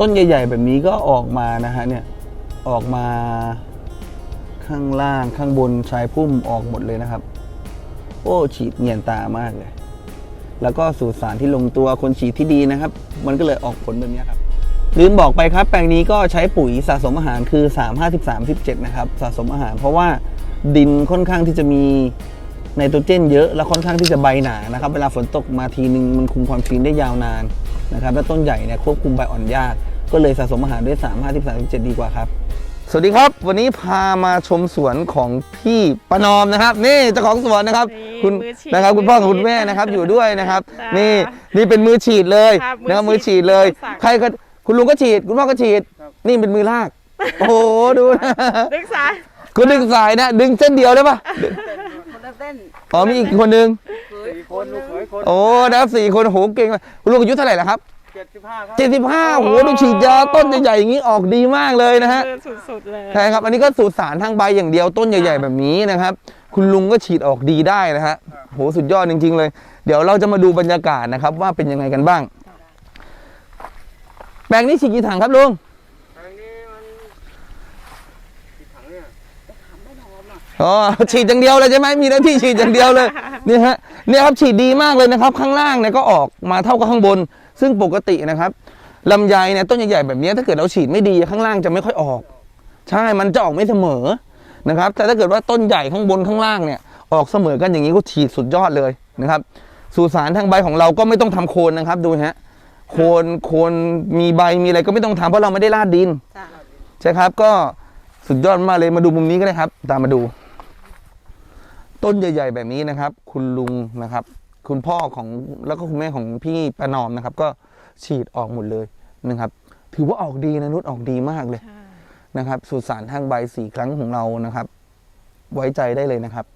ต้นใหญ่ ๆ แบบนี้ก็ออกมานะฮะเนี่ยออกมาข้างล่างข้างบนชายพุ่มออกหมดเลยนะครับ โอ้ฉีดเงียนตามากเลย แล้วก็สูตรสารที่ลงตัวคนฉีดที่ดีนะครับ มันก็เลยออกผลแบบนี้ครับลืมบอกไปครับ แปลงนี้ก็ใช้ปุ๋ยสะสมอาหารคือ 3 5 3 17 นะครับ สะสมอาหารเพราะว่าดินค่อนข้างที่จะมีไนโตรเจนเยอะแล้วค่อนข้างที่จะใบหนานะครับ เวลาฝนตกมาทีนึงมันคุมความชื้นได้ยาวนานนะครับและต้นใหญ่เนี่ยควบคุมใบอ่อนยาก ก็เลยสะสมอาหารด้วย 3 5 3 17ดีกว่าครับ สวัสดีครับ วันนี้พามาชมสวนของพี่ประนอมนะครับ นี่เจ้าของสวนนะครับ นี่คุณมือฉีดนะครับคุณพ่อกับมือฉีดคุณแม่นะครับอยู่ด้วยนะครับ จ้านี่นี่เป็นมือฉีดเลยครับนะครับมืมืออฉีฉีดดเลยสั่ง ใครก็คุณลุงก็ฉีด คุณพ่อก็ฉีด นี่เป็นมือลาก โอ้โหดูนะดึกสาย คุณดึงสายนะ ดึงเส้นเดียวได้ปะคนละเส้นอ๋อมีอีกคนนึงเคยสี่คนลูกเขยคนโอ้นะครับสี่คนโอ้โหเก่งมากคุณลุงอายุเท่าไหร่แล้วครับ เจ็ดสิบห้าครับเจ็ดสิบห้าโอ้โหดูฉีดยาต้นใหญ่ๆอย่างนี้ออกดีมากเลยนะฮะเดินสุดๆเลยใช่ครับ อันนี้ก็สูตรสารทางใบอย่างเดียวต้นใหญ่ ๆ แบบนี้นะครับ คุณลุงก็ฉีดออกดีได้นะฮะโหสุดยอดจริง ๆ เลย เดี๋ยวเราจะมาดูบรรยากาศนะครับ ว่าเป็นยังไงกันบ้าง แปลงนี้ฉีดกี่ถังครับลุงทางนี้มันกี่ถังเนี่ย อ๋อฉีดอย่างเดียวเลยใช่ไหมมีหน้าที่ฉีดอย่างเดียวเลยนี่ฮะเนี่ยครับฉีดดีมากเลยนะครับ ข้างล่างเนี่ยก็ออกมาเท่ากับข้างบน ซึ่งปกตินะครับลำไยเนี่ยต้นใหญ่ๆแบบนี้ถ้าเกิดเราฉีดไม่ดีข้างล่างจะไม่ค่อยออก ใช่มันจะออกไม่เสมอนะครับ แต่ถ้าเกิดว่าต้นใหญ่ข้างบนข้างล่างเนี่ย ออกเสมอกันอย่างนี้ก็ฉีดสุดยอดเลยนะครับสูตรสารทางใบของเราก็ไม่ต้องทำโคนนะครับ ดูฮะโคนโคนมีใบมีอะไรก็ไม่ต้องทำเพราะเราไม่ได้ราดดินจ้ะใช่ครับก็สุดยอดมากเลยมาดูมุมนี้ก็ได้ครับ ตามมาดู ต้นใหญ่ ๆ แบบนี้นะครับ คุณลุงนะครับ คุณพ่อของแล้วก็คุณแม่ของพี่ประนอมนะครับ ก็ฉีดออกหมดเลยนะครับ ถือว่าออกดีนะนุชออกดีมากเลยใช่นะครับสูตรสารทางใบสี่ครั้งของเรานะครับ ไว้ใจได้เลยนะครับ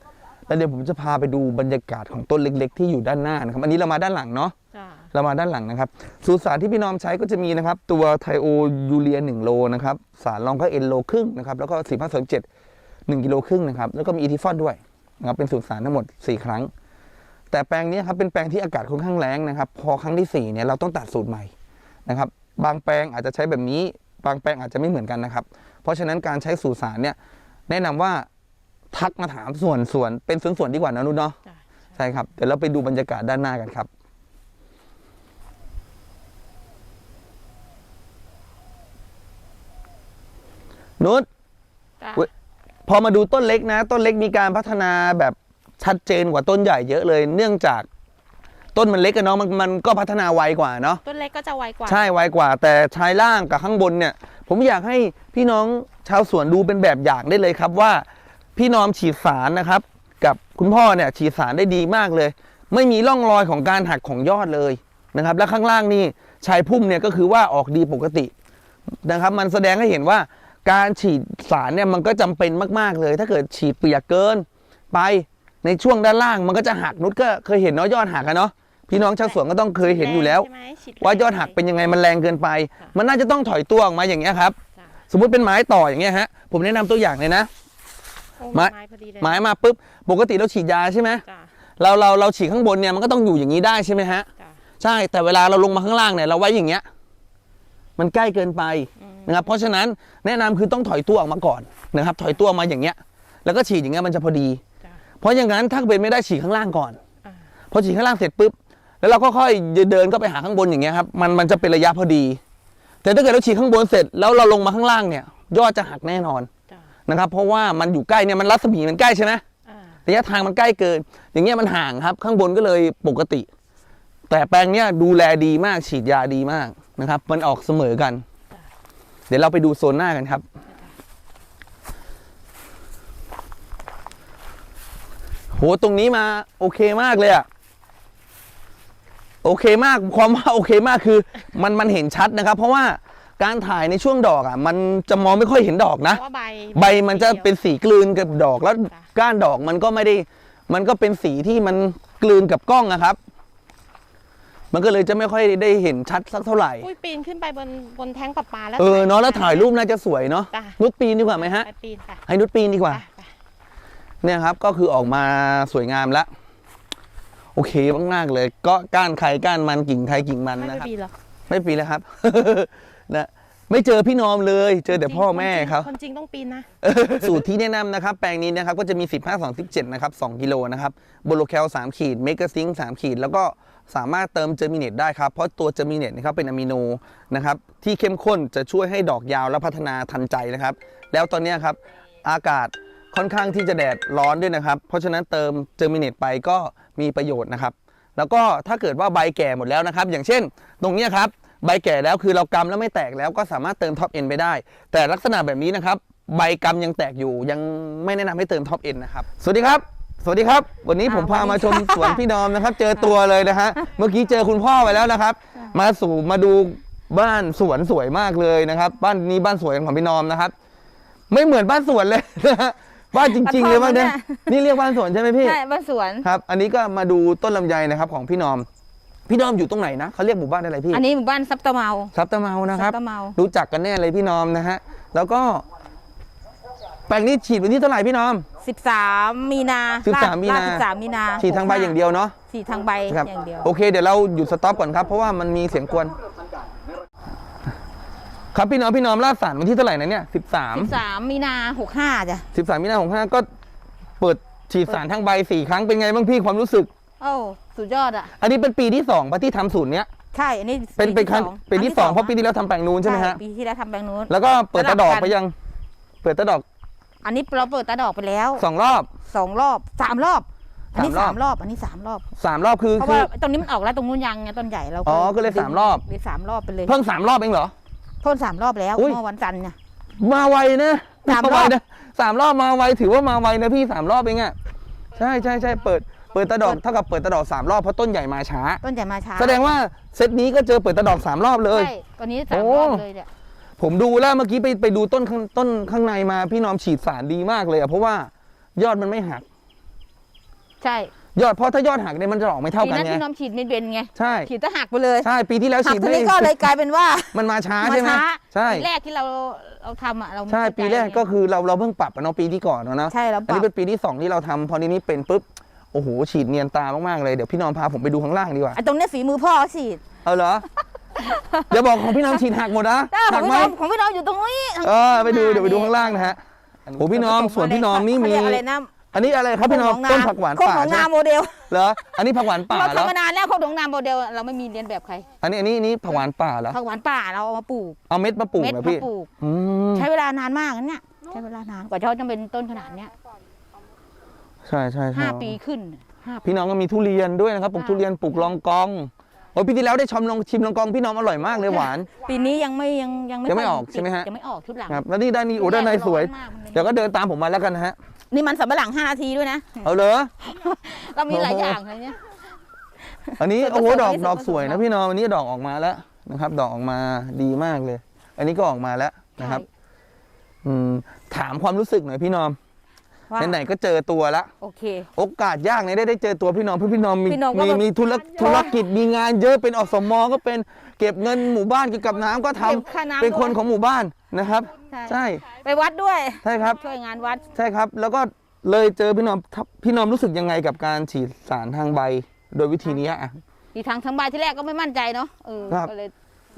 แล้วเดี๋ยวผมจะพาไปดูบรรยากาศของต้นเล็ก ๆ ที่อยู่ด้านหน้านะครับ อันนี้เรามาด้านหลังเนาะจ้าเรามาด้านหลังนะครับสูตรสารที่พี่น้อมใช้ก็จะมีนะครับ ตัวไทโอยูเรีย1โลนะครับสารรองก็เอ็นโลครึ่งนะครับแล้วก็4 5 3 7 1กิโลครึ่งนะครับแล้วก็มีอีทิฟอนด้วย นะครับเป็นสูตรสารทั้งหมด 4 ครั้ง แต่แปลงนี้ครับเป็นแปลงที่อากาศค่อนข้างแรงนะครับ พอครั้งที่4เนี่ยเราต้องตัดสูตรใหม่นะครับ บางแปลงอาจจะใช้แบบนี้ บางแปลงอาจจะไม่เหมือนกันนะครับ เพราะฉะนั้นการใช้สูตรสารเนี่ยแนะนำว่าทักมาถามส่วนส่วนเป็นส่วนส่วนๆดีกว่านะนุชเนาะจ้าใช่ครับเดี๋ยวเราไปดูบรรยากาศด้านหน้ากันครับนุชจ้าเว้ย พอมาดูต้นเล็กนะ ต้นเล็กมีการพัฒนาแบบชัดเจนกว่าต้นใหญ่เยอะเลย เนื่องจากต้นมันเล็กกันเนาะมันมันก็พัฒนาไวกว่าเนาะต้นเล็กก็จะไวกว่า ใช่ไวกว่า แต่ชายล่างกับข้างบนเนี่ย ผมอยากให้พี่น้องชาวสวนดูเป็นแบบอย่างได้เลยครับว่า พี่น้องฉีดสารนะครับ กับคุณพ่อเนี่ยฉีดสารได้ดีมากเลย ไม่มีร่องรอยของการหักของยอดเลยนะครับ และข้างล่างนี่ชายพุ่มเนี่ยก็คือว่าออกดีปกตินะครับ มันแสดงให้เห็นว่า การฉีดสารเนี่ยมันก็จำเป็นมาก ๆ เลย ถ้าเกิดฉีดเปียกเกิน ไปในช่วงด้านล่างมันก็จะหักนุชก็เคยเห็นเนาะยอดหักกันเนาะพี่น้องชาวสวนก็ต้องเคยเห็นอยู่แล้วใช่ไหมฉีแรงว่ายอดหักเป็นยังไงมันแรงเกินไปค่ะมันน่าจะต้องถอยตัวออกมาอย่างเงี้ยครับจ้ะสมมุติเป็นไม้ต่ออย่างเงี้ยฮะผมแนะนำตัวอย่างเลยนะโอ้ไม้ไม้พอดีเลยไม้มาปุ๊บปกติเราฉีดยาใช่ไหมจ้าเราเราเราฉีดข้างบนเนี่ยมันก็ต้องอยู่อย่างนี้ได้ใช่ไหมฮะจ้าใช่แต่เวลาเราลงมาข้างล่างเนี่ยเราไว้อย่างเงี้ย มันใกล้เกินไปอืมนะครับเพราะฉะนั้นแนะนำคือต้องถอยตัวออกมาก่อนนะครับถอยตัวมาอย่างเงี้ย แล้วก็ฉีดอย่างเงี้ยมันจะพอดีจ้าเพราะอย่างนั้นถ้าเป็นไม่ได้ฉีดข้างล่างก่อนอ่าพอฉีดข้างล่างเสร็จปุ๊บแล้วเราก็ค่อยเดินก็ไปหาข้างบนอย่างเงี้ยครับมันมันจะเป็นระยะพอดี แต่ถ้าเกิดเราฉีดข้างบนเสร็จแล้วเราลงมาข้างล่างเนี่ยยอดจะหักแน่นอนจ้านะครับ เพราะว่ามันอยู่ใกล้เนี่ยมันรัศมีมันใกล้ใช่ไหมอ่าระยะทางมันใกล้เกิน อย่างเงี้ยมันห่างครับ ข้างบนก็เลยปกติ แต่แปลงเนี้ยดูแลดีมากฉีดยาดีมาก นะครับ มันออกเสมอกัน เดี๋ยวเราไปดูโซนหน้ากันครับ โหตรงนี้มาโอเคมากเลยอะโอเคมากความว่าโอเคมากคือ มันมันเห็นชัดนะครับ เพราะว่าการถ่ายในช่วงดอกอะ มันจะมองไม่ค่อยเห็นดอกนะ เพราะว่าใบใบมันจะเป็นสีกลืนกับดอกแล้วจ้ะก้านดอกมันก็ไม่ได้ มันก็เป็นสีที่มันกลืนกับกล้องนะครับ มันก็เลยจะไม่ค่อยได้เห็นชัดสักเท่าไหร่ อุ้ยปีนขึ้นไปบนบนแท้งประปาแล้วเออเนาะแล้วถ่ายรูปน่าจะสวยเนาะจ้ะ นุชปีนดีกว่าไหมฮะ ไปปีนไปให้นุชปีนดีกว่าไปไปเนี่ยครับก็คือออกมาสวยงามแล้วโอเคมากๆเลย ก็ก้านใครก้านมันกิ่งใครกิ่งมันไม่นะไปครับ ปีนหรอกไม่ปีนแล้วครับ นะ ไม่เจอพี่นอมเลย เจอแต่พ่อแม่ครับคนจริงต้องปีนนะ สูตรที่แนะนำนะครับ แปลงนี้นะครับก็จะมี 15 2 17 นะครับ 2 กิโลนะครับโบโลแคล 3 ขีด เมกะซิง3ขีด แล้วก็สามารถเติมเจอร์มิเนตได้ครับ เพราะตัวเจอร์มิเนตนะครับเป็นอะมิโนนะครับที่เข้มข้นจะช่วยให้ดอกยาวและพัฒนาทันใจนะครับ แล้วตอนเนี้ยครับอากาศค่อนข้างที่จะแดดร้อนด้วยนะครับ เพราะฉะนั้นเติมเจอร์มิเนตไปก็มีประโยชน์นะครับ แล้วก็ถ้าเกิดว่าใบแก่หมดแล้วนะครับ อย่างเช่น ตรงเนี้ยครับ ใบแก่แล้วคือเรากำแล้วไม่แตกแล้วก็สามารถเติมท็อปเอ็นไปได้ แต่ลักษณะแบบนี้นะครับ ใบกำยังแตกอยู่ยังไม่แนะนำให้เติมท็อปเอ็นนะครับ สวัสดีครับ สวัสดีครับ วันนี้ผมพามาชมสวนพี่นอมนะครับ เจอตัวเลยนะฮะเมื่อกี้เจอคุณพ่อไปแล้วนะครับ มาสู่มาดูบ้านสวนสวยมากเลยนะครับ บ้านนี้บ้านสวยของพี่นอมนะครับ ไม่เหมือนบ้านสวนเลยนะฮะบ้านจริงๆเลยบ้านเนี้ยนี่เรียกบ้านสวนใช่ไหมพี่ใช่บ้านสวนครับ อันนี้ก็มาดูต้นลำไยนะครับของพี่นอม พี่นอมอยู่ตรงไหนนะเขาเรียกหมู่บ้านอะไรพี่อันนี้หมู่บ้านซับตะเมาซับตะเมานะครับซับตะเมารู้จักกันแน่เลยพี่นอมนะฮะแล้วก็แปลงนี้ฉีดวันที่เท่าไหร่พี่นอม 13 มีนา13มีนาลด13มีนาฉีดทางใบอย่างเดียวเนาะฉีดทางใบครับอย่างเดียวโอเคเดี๋ยวเราหยุดสต็อปก่อนครับเพราะว่ามันมีเสียงกวนครับพี่นอมพี่นอมลาดสารวันที่เท่าไหร่นะเนี่ยสิบสาม13มีนา65จ้ะสิบสามมีนาหกห้าก็เปิดฉีดสารทางใบสี่ครั้งเป็นไงบ้างพี่ความรู้สึก โอ้สุดยอดอะ อันนี้เป็นปีที่สองปะที่ทำศูนย์เนี้ย ใช่อันนี้เป็นเป็นครั้งสองเป็นที่สองเพราะปีที่แล้วทำแปลงนู้นใช่ไหมฮะ ปีที่แล้วทำแบงนู้น แล้วก็เปิดตะดอกสลับกันไปยัง เปิดตะดอกอันนี้เราเปิดตาดอกไปแล้วสองรอบ สองรอบสามรอบ อันนี้สาสามมรรออบ บอันนี้สามรอบ สามรอบคือเพราะคืว่าอ ตรงนี้มันออกแล้วตรงนู้นยังไงต้นใหญ่เราอ๋อก็เลยสามรอบ เลยสามรอบไปเลยเพิ่งสามรอบเองเหรอ พ่นสามรอบแล้วอุ๊ย เมื่อวันจันทร์เนี่ย มาไวนะสามรอบ ไวนะสามรอบมาไวถือว่ามาไวนะพี่สามรอบเองอะใช่ใช่ใช่เปิด เปิดตะดอกเท่ากับเปิดตะดอกสามรอบเพราะต้นใหญ่มาช้า ต้นใหญ่มาช้าแสดงว่าเซตนี้ก็เจอเปิดตะดอกสามรอบเลย ใช่ตอนนี้สามโอ้รอบเลยเนี่ยผมดูแล้วเมื่อกี้ไปไปดูต้นข้างต้นข้างในมาพี่น้อมฉีดสารดีมากเลยอะเพราะว่ายอดมันไม่หัก ใช่ยอดเพราะถ้ายอดหักเนี่ยมันจะออกไม่เท่าปีกันนั้นไงพี่น้องฉีดไม่เป็นไงใช่ฉีดตะหักไปเลยใช่ปีที่แล้วหักฉีดตัวไม่นี้ก็เลยกลายเป็นว่ามันมาช้ามาใช่ไหมช้าใช่ปีแรกที่เราเราทำอะเราไม่ใช่เข้าจปีแรกไงก็คือเราเราเพิ่งปรับอะเนาะปีที่ก่อนอะเนาะใช่เราอันนี้ปเป็รับนปีที่2ที่เราทำพอนี้นี้เป็นปุ๊บ โอ้โหฉีดเนียนตามากๆเลยเดี๋ยวพี่นอมพาผมไปดูข้างล่างดีกว่าไอ้ตรงเนี้ยฝีมือพ่อฉีดเอาเหรอ อย่าบอกของพี่นอมฉีดหักหมดนะแต่ขหัองกพี่ไหมน้องของพี่น้องอยู่ตรงนี้เออไปดูเดี๋ยวไปดูข้างล่างนะฮะโอ้พี่นอมส่วนพี่นอมนี่มี เขาเรียกอะไรนะอันนี้อะไรครับพี่นอมโคต้นงผักหวานโคงป่าของใช่นาไหมโมเดลเหรออันนี้ผักหวานป่าเราเหรอทำมานานแล้วโคงของนาโมเดลเราไม่มีเรียนแบบใครอันนี้อันนี้อันนี้ผักหวานป่าเหรอผักหวานป่าเราเอามาปลูกเอาเม็ดมาปลูกเม็ดเหรอมาพี่ปลูก อืมใช้เวลานานมากนะเนี่ยใช้เวลานานกว่าเขาจะเป็นต้นขนาดเนี้ย ใช่ใช่ใช่ห้าปีขึ้นห้าปีพี่น้องก็มีทุเรียนด้วยนะครับปลูกค่ะทุเรียนปลูกลองกองโอ้ยปีที่แล้วได้ชมลองชิมลองกองพี่น้องอร่อยมากเลยหวาน ปีนี้ยังไม่ยังยังไม่ยังไม่ค่ออกใช่ไหมฮะยังไม่ออกชุดหลังครับแล้วนี่ด้านนี้โอ้ด้านในสวยร้อนมากมันเลยเดี๋ยวก็เดินตามผมมาแล้วกันนะฮะนี่มันสำปะหลังห้านาทีด้วยนะเอาเลยเรามีหลายโอ้โหอย่างอะไรเนี้ยอันนี้ส่วนผสมโอ้โหดอกอันนี้ดอกส่วนผสมสวยนะพี่น้องอันนี้ดอกออกมาแล้วนะครับ ดอกออกมาดีมากเลย อันนี้ก็ออกมาแล้วนะครับ อืมถามความรู้สึกหน่อยพี่น้อง ว่าไหนๆก็เจอตัวละ โอเค โอกาสยากในได้ได้เจอตัวพี่น้องเพื่อพี่น้องมีพี่น้องก็มีแบบมีธุรธุรกิจมีงานเยอะเป็นอสมก็เป็นเก็บเงินหมู่บ้านเกี่ยวกับน้ำก็ทำเก็บค่าน้ำเป็นคนด้วยของหมู่บ้านนะครับ ใช่ ใช่ไปวัดด้วย ใช่ครับ ช่วยงานวัด ใช่ครับ แล้วก็เลยเจอพี่น้องทับพี่น้องรู้สึกยังไงกับการฉีดสารทางใบ โดยวิธีนี้อะ อีกทางทั้งใบที่แรกก็ไม่มั่นใจเนาะเออครับก็เลย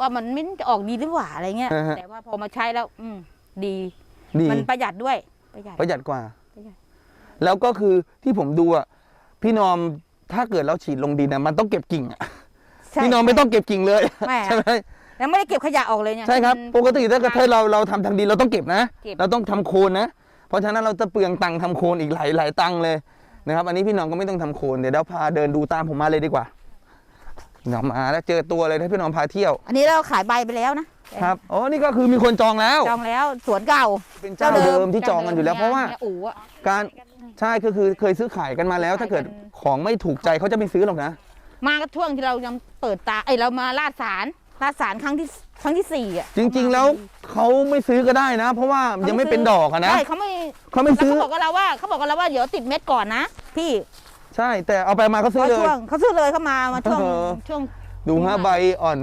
ว่ามันไม่จะออกดีหรือเปล่าอะไรเงี้ย อ่าฮะ แต่ว่าพอมาใช้แล้ว อืมดี ดีมันประหยัดด้วยประหยัด ประหยัดกว่าประหยัด แล้วก็คือที่ผมดูอะพี่นอมถ้าเกิดเราฉีดลงดินนะมันต้องเก็บกิ่งอะใช่พี่นอมไม่ต้องเก็บกิ่งเลยไม่ใช่ไหมแล้วไม่ได้เก็บขยะออกเลยเนี่ย ใช่ครับมันปกติถ้าเกิดถ้าเราเราทำทางดินเราต้องเก็บนะ เก็บ เราต้องทำโคนนะ เพราะฉะนั้นเราจะเปลืองตังค์ทำโคนอีกหลายหลายตังค์เลยนะครับ อันนี้พี่น้องก็ไม่ต้องทำโคนเดี๋ยวเราพาเดินดูตามผมมาเลยดีกว่าพี่น้องมาแล้วเจอตัวเลยถ้าพี่น้องพาเที่ยว อันนี้เราขายใบไปแล้วนะ ครับ อ๋อ นี่ก็คือมีคนจองแล้ว จองแล้วสวนเก่า เป็นเจ้าเดิมที่จองกันอยู่แล้วเพราะว่านี่ยอู๋อะ การใช่ก็คือเคยซื้อขายกันมาแล้ว ถ้าเกิดของไม่ถูกใจเขาจะไม่ซื้อหรอกนะ มาก็ช่วงที่เรายังเปิดตาไอยเรามาลาดสารลาดสารครั้งที่ครั้งที่สี่อะจริง ๆ แล้วเขาไม่ซื้อก็ได้นะ เพราะว่ายังไม่เป็นดอกอะนะใช่เขาไม่เขาไม่แล้วซื้อ เขาบอกกับเราว่าเขาบอกกับเราว่าเดี๋ยวติดเม็ดก่อนนะพี่ใช่ แต่เอาไปมาเขาซื้อเขาเลย ช่วงเขาซื้อเลยเขามามาช่วงเออ ช่วง ดูฮะใบอ่อน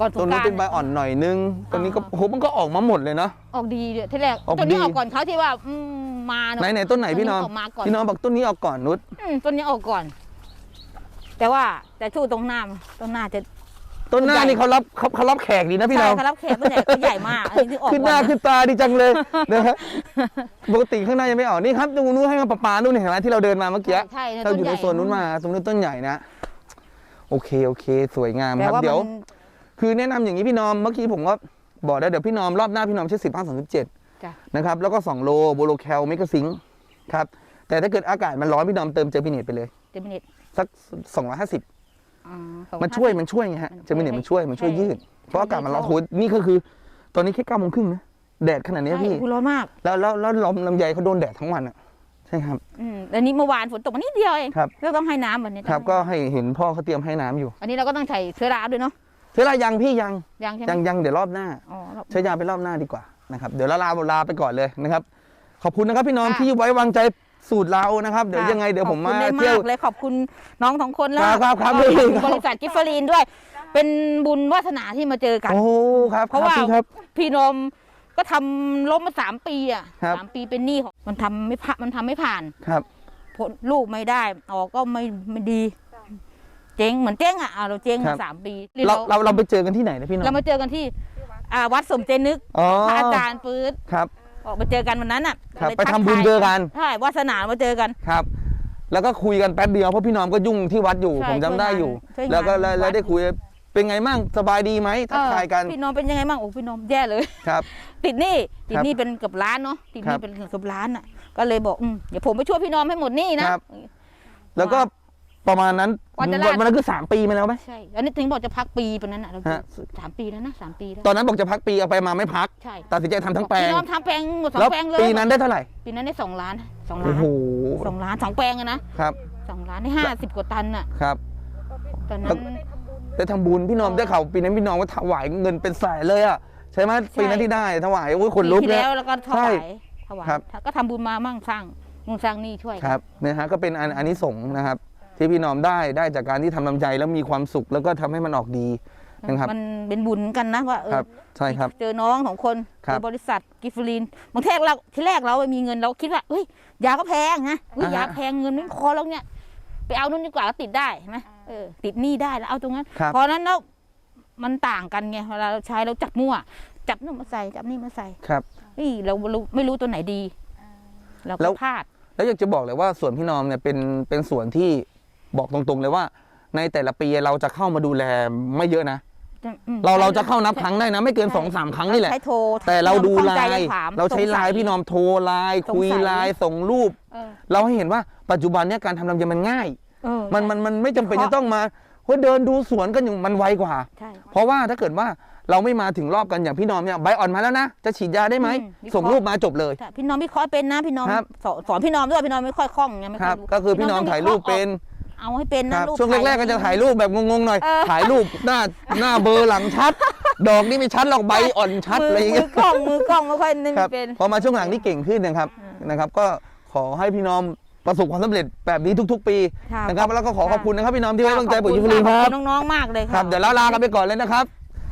ก่อนสตัวงกนู้รานต์เป็นใบอ่อนหน่อยนึงตัวนี้ก็อ่าโอ้โหมันก็ออกมาหมดเลยเนาะ ออกดีเลยที่แรกออกตัวนี้ดี ออกก่อนเขาที่ว่าอืมมาไหนไหนต้นไหนพี่น้องออกมาก่อนพี่น้องบอกต้นนี้ออกก่อนนุชอืมต้นนี้ออกก่อน แต่ว่าแต่ชู้ตรงหน้าตรงหน้าจะ ต้นหน้านี่เขารับเขาเขารับแขกดีนะพี่ใช่น้องเขารับแขกต้นใหญ่ต้นใหญ่มากอันนี้ที่ออกขึ้นหน้าก่อขึ้นตาดีจังเลยนะฮะปกติข้างหน้ายังไม่ออกนี่ครับตรงนู้นให้มาปะปานู่นเห็นไหมที่เราเดินมาเมื่อกี้ ใช่เราอยู่ในโซนนู้นมาตรงนู้นต้นใหญ่นะ โอเคโอเค สวยงามครับแปลว่าเดี๋ยว มัน คือแนะนำอย่างนี้พี่นอมเมื่อกี้ผมก็บอกแล้วเดี๋ยวพี่นอมรอบหน้าพี่นอมใช้สิบห้าสามสิบเจ็ดจ้ะนะครับแล้วก็สองโลโบโลแคลเมกะซิงค์ครับแต่ถ้าเกิดอากาศมันร้อนพี่นอมเติมเจอพิเนตไปเลยเจมินิตสักสองร้อยห้าสิบอ่ามันช่วยมันช่วยไงฮะมันช่วยเจมิเนตมันช่วยมันช่วยใช่ยืดเพราะอากาศมันร้อนใช่โหนี่ก็คือ ตอนนี้แค่เก้าโมงครึ่งนะแดดขนาดนี้ใช่พี่อุ๊ยร้อนมาก แล้วแล้วแล้วลมลำไยเขาโดนแดดทั้งวันอะใช่ครับอืมแล้วนี้เมื่อวานฝนตกมานิดเดียวเองครับเราต้องให้น้ำวันนี้ครับก็ให้เห็นพ่อเขาเตรียมให้น้ำอยู่ อันนี้เราก็ต้องใส่เชื้อราด้วยเนาะ เวลายังพี่ยังยังใช่ไหมยังยังเดี๋ยวรอบหน้าอ๋อเราใช้ยาไปรอบหน้าดีกว่านะครับเดี๋ยวลาลาลาไปก่อนเลยนะครับ ขอบคุณนะครับพี่น้องค่ะ ที่ไว้วางใจสูตรเรานะครับ เดี๋ยวยังไงเดี๋ยวผมมาขอบคุณได้เที่ยวกเลยขอบคุณน้องสองคนแล้วครับครับครับขอณพี่บริษัทกิฟฟรีนด้วย เป็นบุญวาสนาที่มาเจอกัน โอ้ครับเพราะว่าคบพี่ครับ พี่นมก็ทำล้มมาสามปีอะครับ สามปีเป็นหนี้ของมันทำไม่ผ่านมันทำไม่ผ่าน ครับ ผลลูกไม่ได้ออกก็ไม่ไม่ดี เจ๊งเหมือนเจ๊งอะอะเราเจ๊งครัมาบ สามปีเราเราเราไปเจอกันที่ไหนนะพี่น้อง เรามาเจอกันที่อ่าวัดสมเจนึกอ๋อ พระอาจารย์ปื๊ดครับ ออกมาเจอกันวันนั้นอะครับเลยไปทัทำบุญทายเจอกัน ใช่วาสนามาเจอกัน ครับ แล้วก็คุยกันแป๊บเดียวเพราะพี่น้องก็ยุ่งที่วัดอยู่ ใช่ผมจำได้อยู่ ช่วยงานแล้วก็แล้วช่วยงานแล้วได้คุยเป็นไงมั่งสบายดีไหมทักทายกันเออพี่น้องเป็นยังไงบ้างโอ้พี่น้องแย่เลย ครับ ติดหนี้ติดครับหนี้เป็นเกือบล้านเนาะติดหครันี้บเป็นเกือบล้านอะ ก็เลยบอกอืมเดี๋ยวผมไปช่วยพี่น้องให้หมดหนี้นะครับ แล้วก็ ประมาณนั้นวันจะวันลาดวันนั้นคือสามปีมาแล้วไหมใช่อันนี้ถึงบอกจะพักปีเป็นนั้นอะเราฮะสามปีแล้วนะสามปีแล้วตอนนั้นบอกจะพักปีเอาไปมาไม่พักใช่ตัดสินใจทำทั้งแปลงพี่น้องทำแปลงหมดสองแล้วแปลงเลยปีนั้นได้เท่าไหร่ปีนั้นได้สองล้านสองโอ้ล้านโหสองล้านสองแปลงอะนะครับสองล้านได้ห้าสิบกว่าตันอะครับตอนนั้นได้ทำบุญพี่น้องได้ข่าวปีนั้นพี่น้องก็ถวายเงินเป็นแสนเลยอะใช่ไหมใช่ปีนั้นที่ได้ถวายโอ้ยคนลุกปีที่เลยแล้วแล้วก็ถใช่วายถวายครับก็ทำบุญมามั่งสร้างนู่นสร้างนี่ช่วยครับนะฮะก็เป็นอันอันนี้สงส์นะครับ ที่พี่น้อมได้ได้จากการที่ทำลำใจแล้วมีความสุขแล้วก็ทำให้มันออกดีนะครับ มันเป็นบุญกันนะว่าเออครับใช่ครับ เจอน้องสองคนครับเจอบริษัทกิฟฟลินบางทีเราที่แรกเราไม่มีเงินเราคิดว่าเฮ้ยยาก็แพงนะเฮ้ยอ่าฮะยาแพงเงินไม่พอแล้วเนี่ย ไปเอานู่นดีกว่าก็ติดได้ใช่ไหมเออติดหนี้ได้แล้วเอาตรงนั้นครับ เพราะนั้นแล้วมันต่างกันไงเวลาเราใช้เราจับมั่ว จับนู่นมาใส่จับนี่มาใส่ครับ เฮ้ยเราเราไม่รู้ตัวไหนดี เราแล้ก็ว พลาด แล้วอยากจะบอกเลยว่าสวนพี่น้อมเนี่ยเป็นเป็นสวนที่ บอกตรงๆเลยว่า ในแต่ละปีเราจะเข้ามาดูแลไม่เยอะนะ อืม เราเราจะเข้านับครั้งได้นะ ไม่เกินสองสามครั้งนี่แหละ ใช้โทรแต่เราดูข้องไลใจน์ถมเราใช้สงไลสัยน์พี่น้อมโทรไลน์สงสัยคุยไลน์ส่งรูปเออเราให้เห็นว่าปัจจุบันเนี่ยการทำลำไยมันง่ายเออมันมันมันไม่จำเป็นเพจะราะต้องมาเฮ้ยเดินดูสวนกันอยู่มันไวกว่า ใช่ เพราะว่าถ้าเกิดว่าเราไม่มาถึงรอบกันอย่างพี่น้อมเนี่ยใบอ่อนมาแล้วนะ จะฉีดยาได้ไหม อืมวิเคราะห์ ส่งรูปมาจบเลย ใช่พี่น้องไม่ค่อยเป็นนะพี่น้องครับ สอนสอนพี่น้องด้วยพี่น้องไม่ค่อยคล่องไงไม่คค่รัอยบรู้ก็คือพี่น้อมต้ถ่ายรูปวิคะห์เป็น เอาให้เป็นคนะรับรูปช่วงแรกๆก็จะถ่ายรูปแบบงงๆหน่อยเออ ถ่ายรูปหน้าหน้าเบลอร์หลังชัด ดอกนี่ไม่ชัดหรอกใบอ่อนชัดมือะไรอย่างมืเงี้อยกล้องมือกล้องไม่ค่อยนี่ครับเป็น พอมาช่วงหลังนี่เก่งขึ้นนะครับนะครับ ก็ขอให้พี่น้อมประสบความสำเร็จแบบนี้ทุก ๆ ปีค่ะนะครับแล้วก็ขอขอบคุณนะครับพี่น้อมที่ไว้วางใจปุ๋ยยิฟลินคขรัอบคุณน้องๆมากเลยครับเดี๋ยวลาลากันไปก่อนเลยนะครับ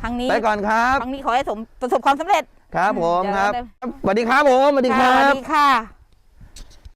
ครั้งนี้ไปก่อนครับ ครั้งนี้ขอให้สมประสบความสำเร็จ ครับผมเดี๋ยวครับ เราสวัสดีครับผมสวัสดีคค่ะรัสวับ สดีค่ะ